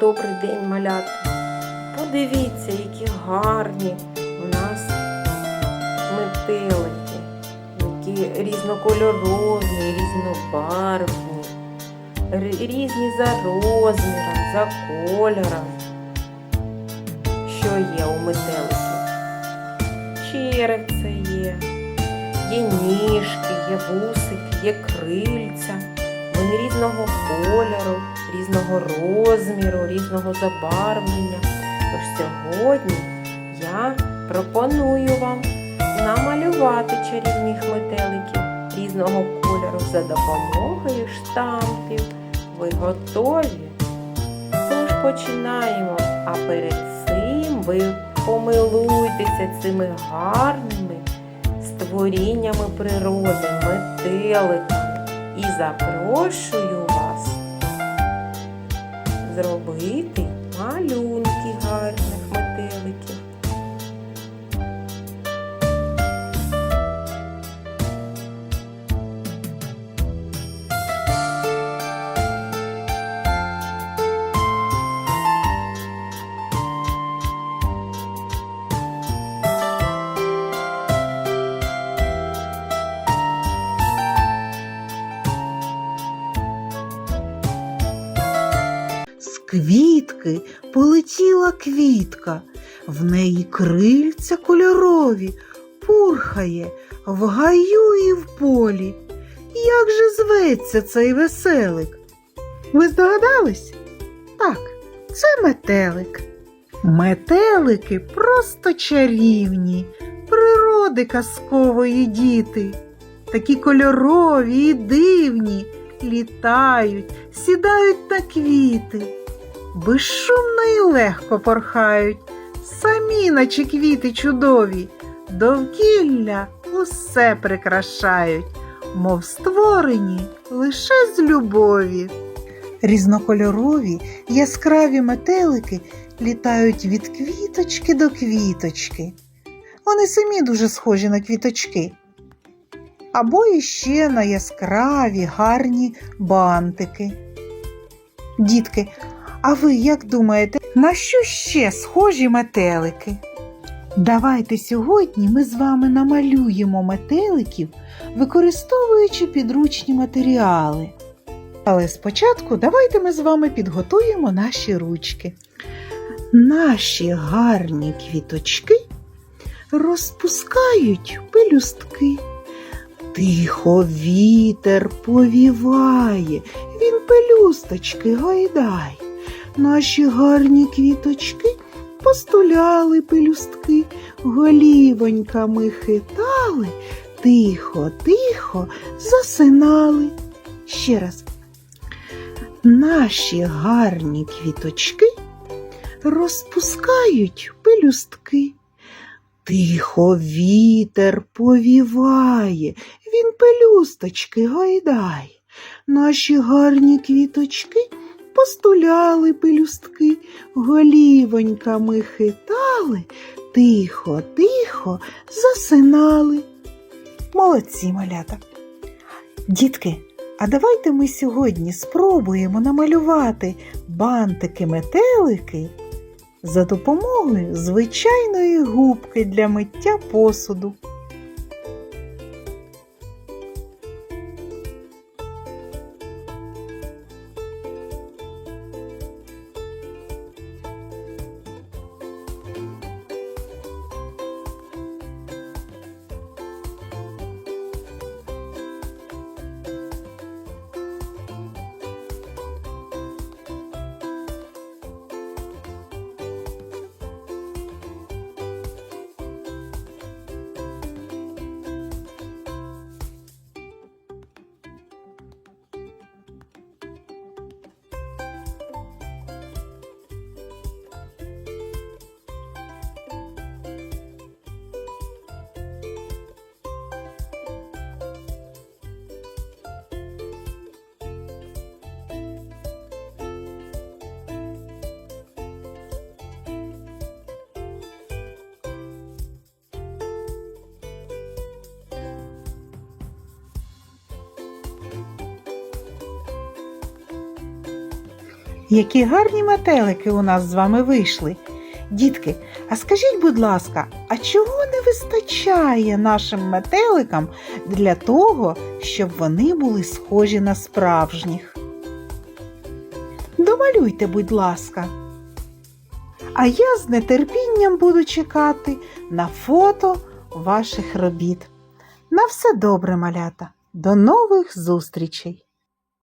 Добрий день, малята. Подивіться, які гарні у нас метелики, які різнокольорові, різнобарвні, різні за розміром, за кольором. Що є у метеликів? Черевце є, є ніжки, є вусики, є крильця. Вони різного кольору, різного розміру, різного забарвлення. Тож сьогодні я пропоную вам намалювати чарівних метеликів різного кольору за допомогою штампів. Ви готові? Тож починаємо. А перед цим ви помилуйтеся цими гарними створіннями природи, метеликами. І запрошую зробити квітки полетіла квітка, в неї крильця кольорові, пурхає в гаю і в полі. Як же зветься цей веселик? Ви здогадались? Так, це метелик. Метелики просто чарівні, природи казкової діти. Такі кольорові і дивні, літають, сідають на квіти, безшумно і легко порхають, самі, наче квіти чудові, довкілля усе прикрашають, мов створені лише з любові. Різнокольорові яскраві метелики літають від квіточки до квіточки. Вони самі дуже схожі на квіточки або іще на яскраві гарні бантики. Дітки, а ви як думаєте, на що ще схожі метелики? Давайте сьогодні ми з вами намалюємо метеликів, використовуючи підручні матеріали. Але спочатку давайте ми з вами підготуємо наші ручки. Наші гарні квіточки розпускають пелюстки. Тихо вітер повіває, він пелюсточки гайдай. Наші гарні квіточки постуляли пелюстки, голівоньками хитали, тихо, тихо засинали. Ще раз. Наші гарні квіточки розпускають пелюстки. Тихо вітер повіває, він пелюсточки гайдай. Наші гарні квіточки постуляли пелюстки, голівоньками хитали, тихо, тихо засинали. Молодці малята. Дітки, а давайте ми сьогодні спробуємо намалювати бантики-метелики за допомогою звичайної губки для миття посуду. Які гарні метелики у нас з вами вийшли. Дітки, а скажіть, будь ласка, а чого не вистачає нашим метеликам для того, щоб вони були схожі на справжніх? Домалюйте, будь ласка. А я з нетерпінням буду чекати на фото ваших робіт. На все добре, малята. До нових зустрічей!